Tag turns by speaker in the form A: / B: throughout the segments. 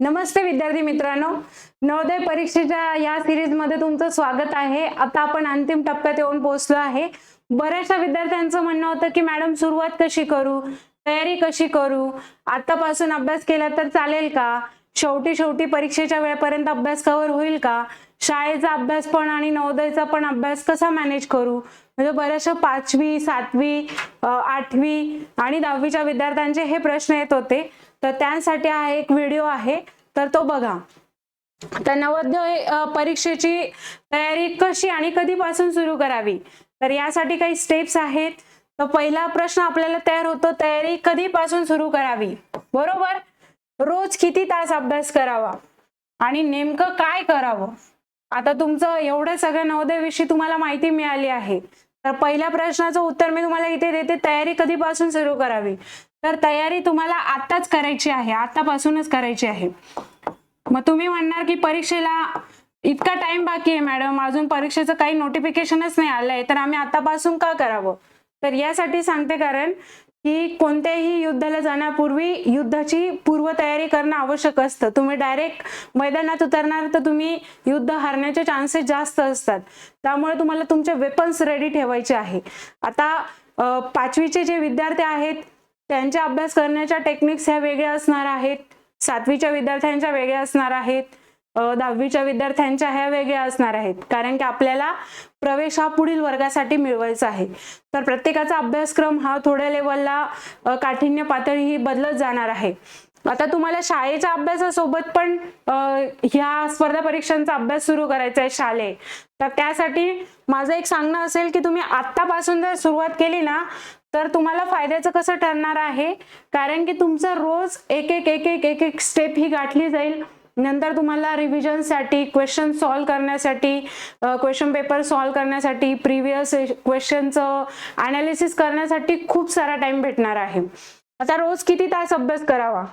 A: नमस्ते विद्यार्थी मित्रांनो. नवोदय परीक्षेच्या या सिरीजमध्ये तुमचं स्वागत आहे. आता आपण अंतिम टप्प्यात येऊन पोहोचलो आहे. बऱ्याचशा विद्यार्थ्यांचं म्हणणं होतं की मॅडम सुरुवात कशी करू? तयारी कशी करू? आतापासून अभ्यास केला तर चालेल का? शेवटी शेवटी परीक्षेच्या वेळेपर्यंत अभ्यास कव्हर होईल का? शाळेचा अभ्यास पण आणि नवोदयचा पण अभ्यास कसा मॅनेज करू? म्हणजे बऱ्याचशा पाचवी सातवी आठवी आणि दहावीच्या विद्यार्थ्यांचे हे प्रश्न येत होते. तर त्यासाठी हा एक व्हिडिओ आहे. तर तो बघा. तर नवोदय परीक्षेची तयारी कशी आणि कधीपासून सुरू करावी? तर यासाठी काही स्टेप्स आहेत. तर पहिला प्रश्न आपल्याला तयार होतो तयारी कधीपासून सुरू करावी? बरोबर? रोज किती तास अभ्यास करावा? आणि नेमकं काय करावं? आता तुमचं एवढं सगळं नवोदय विषयी तुम्हाला माहिती मिळाली आहे. तर पहिल्या प्रश्नाचं उत्तर मी तुम्हाला इथे देते. तयारी कधीपासून सुरू करावी? तर तयारी तुम्हाला आत्ताच करायची आहे. आतापासूनच करायची आहे. मग तुम्ही म्हणणार की परीक्षेला इतका टाइम बाकी आहे मॅडम अजून परीक्षेचं काही नोटिफिकेशनच नाही आलंय. तर आम्ही आतापासून का करावं? तर यासाठी सांगते कारण की कोणत्याही युद्धाला जाण्यापूर्वी युद्धाची पूर्वतयारी करणं आवश्यक असतं. तुम्ही डायरेक्ट मैदानात उतरणार तर तुम्ही युद्ध हारण्याचे चान्सेस जास्त असतात. त्यामुळे तुम्हाला तुमचे वेपन्स रेडी ठेवायचे आहे. आता पाचवीचे जे विद्यार्थी आहेत त्यांच्या अभ्यास करण्याच्या टेक्निक्स ह्या वेगळ्या असणार आहेत. सातवीच्या विद्यार्थ्यांच्या वेगळ्या असणार आहेत. दहावीच्या विद्यार्थ्यांच्या ह्या वेगळ्या असणार आहेत. कारण की आपल्याला प्रवेश हा पुढील वर्गासाठी मिळवायचा आहे. तर प्रत्येकाचा अभ्यासक्रम हा थोड्या लेवलला काठिण्य पातळी ही बदलत जाणार आहे. आता तुम्हाला शाळेच्या अभ्यासासोबत पण ह्या स्पर्धा परीक्षांचा अभ्यास सुरू करायचा आहे शालेय. तर त्यासाठी माझं एक सांगणं असेल की तुम्ही आत्तापासून जर सुरुवात केली ना तर तुम्हाला फायद्याचं कसं ठरणार आहे? कारण की तुमचं रोज एक एक एक एक एक एक स्टेप ही गाठली जाईल. नंतर तुम्हाला रिव्हिजनसाठी क्वेश्चन सॉल्व करण्यासाठी क्वेश्चन पेपर सॉल्व करण्यासाठी प्रिव्हियस क्वेश्चनचं अनालिसिस करण्यासाठी खूप सारा टाइम भेटणार आहे. आता रोज किती तास अभ्यास करावा?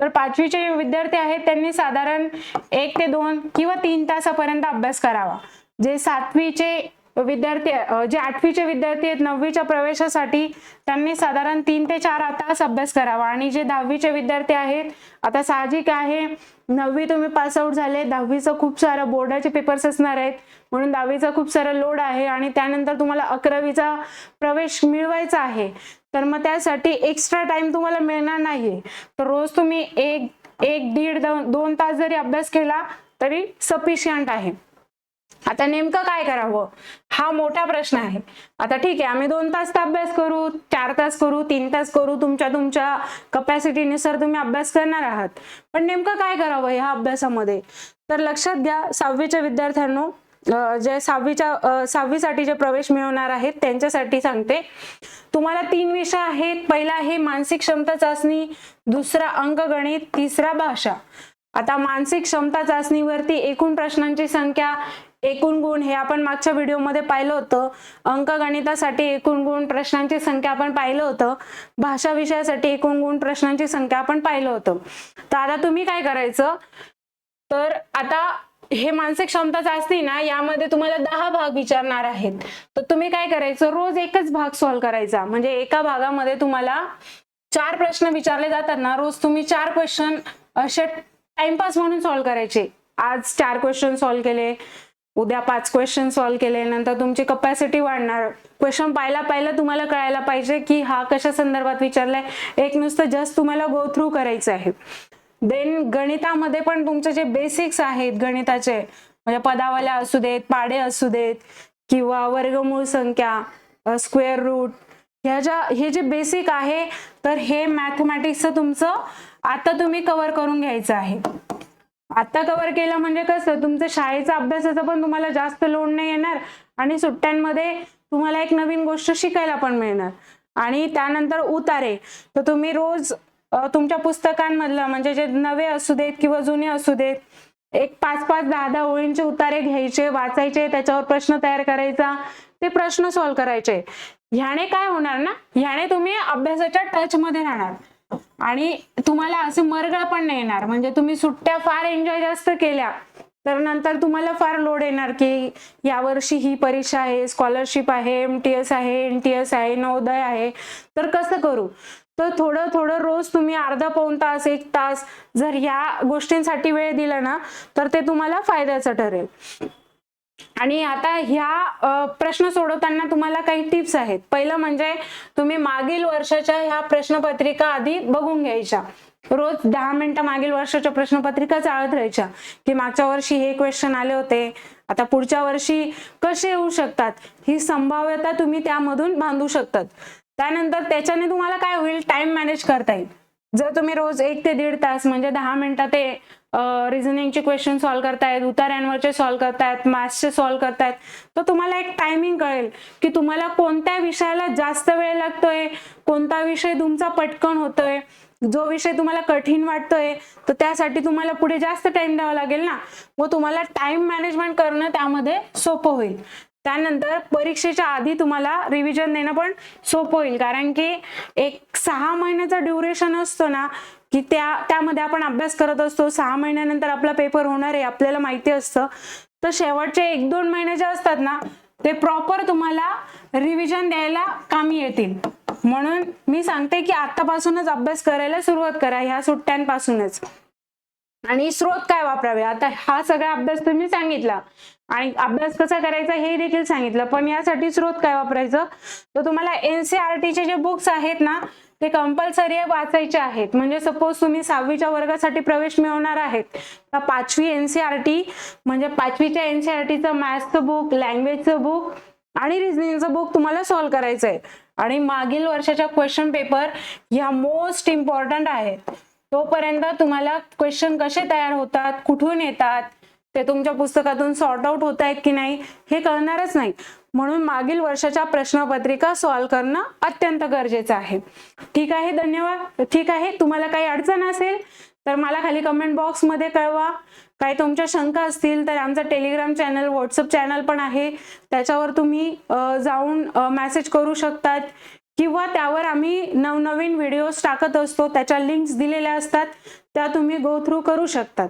A: तर पाचवीचे विद्यार्थी आहेत त्यांनी साधारण एक ते दोन किंवा तीन तासापर्यंत अभ्यास करावा. जे सातवीचे विद्यार्थी जे आठवीचे विद्यार्थी आहेत नववीच्या प्रवेशासाठी त्यांनी साधारण तीन ते चार तास अभ्यास करावा. आणि जे दहावीचे विद्यार्थी आहेत आता साहजिक आहे नववी तुम्ही पासआउट झाले दहावीचं खूप सारं बोर्डाचे पेपर्स असणार आहेत म्हणून दहावीचा खूप सारा लोड आहे आणि त्यानंतर तुम्हाला अकरावीचा प्रवेश मिळवायचा आहे. तर मग त्यासाठी एक्स्ट्रा टाइम तुम्हाला मिळणार नाही. तर रोज तुम्ही एक एक दीड दोन तास जरी अभ्यास केला तरी सफिशियंट आहे. आता नेमकं काय करावं? हा मोठा प्रश्न आहे. आता ठीक आहे आम्ही दोन तास अभ्यास करू चार तास करू तीन तास करू तुमच्या तुमच्या कपॅसिटीनुसार तुम्ही अभ्यास करणार आहात. पण नेमकं काय करावं ह्या अभ्यासामध्ये? तर लक्षात घ्या सहावीच्या विद्यार्थ्यांनो जे सहावीच्या सहावीसाठी जे प्रवेश मिळवणार आहेत त्यांच्यासाठी सांगते. तुम्हाला तीन विषय आहेत. पहिला आहे मानसिक क्षमता चाचणी दुसरा अंकगणित तिसरा भाषा. आता मानसिक क्षमता चाचणीवरती एकूण प्रश्नांची संख्या एकूण गुण हे आपण मागच्या व्हिडिओमध्ये पाहिलं होतं. अंकगणितासाठी एकूण गुण प्रश्नांची संख्या आपण पाहिलं होतं. भाषा विषयासाठी एकूण गुण प्रश्नांची संख्या आपण पाहिलं होतं. तर आता तुम्ही काय करायचं? तर आता हे मानसिक क्षमता चाचणी ना यामध्ये तुम्हाला दहा भाग विचारणार आहेत. तर तुम्ही काय करायचं? रोज एकच भाग सॉल्व्ह करायचा. म्हणजे एका भागामध्ये तुम्हाला चार प्रश्न विचारले जातात ना रोज तुम्ही चार क्वेश्चन असे टाइमपास म्हणून सॉल्व्ह करायचे. आज चार क्वेश्चन सॉल्व्ह केले. उद्या पाच क्वेश्चन सॉल्व्ह केले नंतर तुमची कपॅसिटी वाढणार. क्वेश्चन पाहिला पाहिला तुम्हाला कळायला पाहिजे की हा कशा संदर्भात विचारलाय. एक नुसतं जस्ट तुम्हाला गो थ्रू करायचं आहे. देन गणितामध्ये पण तुमचे जे बेसिक्स आहेत गणिताचे म्हणजे पदावल्या असू देत पाडे असू देत किंवा वर्गमूळ संख्या स्क्वेअर रूट ह्या ज्या हे जे बेसिक आहे तर हे मॅथमॅटिक्सचं तुमचं आता तुम्ही कव्हर करून घ्यायचं आहे. आता कव्हर केलं म्हणजे कसं तुमचं शाळेचा अभ्यासाचा पण तुम्हाला जास्त लोड नाही येणार आणि सुट्ट्यांमध्ये तुम्हाला एक नवीन गोष्ट शिकायला पण मिळणार. आणि त्यानंतर उतारे. तर तुम्ही रोज तुमच्या पुस्तकांमधलं म्हणजे जे नवे असू देत किंवा जुने असू देत एक पाच पाच दहा दहा ओळींचे उतारे घ्यायचे वाचायचे त्याच्यावर प्रश्न तयार करायचा ते प्रश्न सॉल्व्ह करायचे. ह्याने काय होणार ना? ह्याने तुम्ही अभ्यासाच्या टच मध्ये राहणार. आणि तुम्हाला असं मरगळ पण नाही येणार. म्हणजे तुम्ही सुट्ट्या फार एन्जॉय जास्त केल्या तर नंतर तुम्हाला फार लोड येणार की यावर्षी ही परीक्षा आहे स्कॉलरशिप आहे एम टी एस आहे एन टी एस आहे नवोदय आहे. तर कसं करू? तर थोडं थोडं रोज तुम्ही अर्धा पाऊण तास एक तास जर या गोष्टींसाठी वेळ दिला ना तर ते तुम्हाला फायद्याचं ठरेल. आणि आता ह्या प्रश्न सोडवताना तुम्हाला काही टिप्स आहेत. पहिलं म्हणजे तुम्ही मागील वर्षाच्या ह्या प्रश्नपत्रिका आधी बघून घ्यायच्या. रोज दहा मिनिटं मागील वर्षाच्या प्रश्नपत्रिका चाळत राहायच्या. की मागच्या वर्षी हे क्वेश्चन आले होते. आता पुढच्या वर्षी कसे येऊ शकतात? ही संभाव्यता तुम्ही त्यामधून बांधू शकतात. त्यानंतर त्याच्याने तुम्हाला काय होईल? टाइम मॅनेज करता येईल. जर तुम्ही रोज एक ते दीड तास म्हणजे दहा मिनिटं ते रिझनिंगचे क्वेश्चन सॉल्व्ह करतायत उतार्यांवरचे सॉल्व्ह करतायत मॅथ्सचे सॉल्व्ह करतायत. तर तुम्हाला एक टायमिंग कळेल की तुम्हाला कोणत्या विषयाला जास्त वेळ लागतोय कोणता विषय तुमचा पटकन होतोय जो विषय तुम्हाला कठीण वाटतोय तर त्यासाठी तुम्हाला पुढे जास्त टाइम द्यावा लागेल ना? व तुम्हाला टाइम मॅनेजमेंट करणं त्यामध्ये सोपं होईल. त्यानंतर परीक्षेच्या आधी तुम्हाला रिव्हिजन देणं पण सोपं होईल. कारण की एक सहा महिन्याचा ड्युरेशन असतो ना की त्या त्यामध्ये आपण अभ्यास करत असतो सहा महिन्यानंतर आपला पेपर होणार आहे आपल्याला माहिती असतं. तर शेवटचे एक दोन महिने जे असतात ना ते प्रॉपर तुम्हाला रिव्हिजन द्यायला कामी येतील. म्हणून मी सांगते की आतापासूनच अभ्यास करायला सुरुवात करा ह्या सुट्ट्यांपासूनच. आणि स्रोत काय वापरावे? आता हा सगळा अभ्यास तुम्ही सांगितला. आणि अभ्यास कसा करायचा हे देखील सांगितलं. पण यासाठी स्रोत काय वापरायचं? तर तुम्हाला एनसीआरटीचे जे बुक्स आहेत ना ते कंपल्सरी वाचायचे आहेत. म्हणजे सपोज तुम्ही सहावीच्या वर्गासाठी प्रवेश मिळवणार आहेत. तर पाचवी एनसीआरटी म्हणजे पाचवीच्या एनसीआरटीचं मॅथ्सचं बुक लँग्वेजचं बुक आणि रिझनिंगचं बुक तुम्हाला सॉल्व्ह करायचं आहे. आणि मागील वर्षाच्या क्वेश्चन पेपर ह्या मोस्ट इम्पॉर्टंट आहेत. तोपर्यंत तुम्हाला क्वेश्चन कसे तयार होतात कुठून येतात ते तुमच्या पुस्तकातून सॉर्ट आउट होत आहेत की नाही हे कळणारच नाही. म्हणून मागील वर्षाच्या प्रश्नपत्रिका सॉल्व्ह करणं अत्यंत गरजेचं आहे. ठीक आहे धन्यवाद. ठीक आहे तुम्हाला काही अडचण असेल तर मला खाली कमेंट बॉक्समध्ये कळवा. काही तुमच्या शंका असतील तर आमचा टेलिग्राम चॅनल व्हॉट्सअप चॅनल पण आहे. त्याच्यावर तुम्ही जाऊन मॅसेज करू शकतात. किंवा त्यावर आम्ही नवनवीन व्हिडिओज टाकत असतो त्याच्या लिंक्स दिलेल्या असतात त्या तुम्ही गो थ्रू करू शकतात.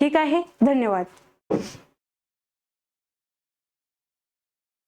A: ठीक आहे धन्यवाद.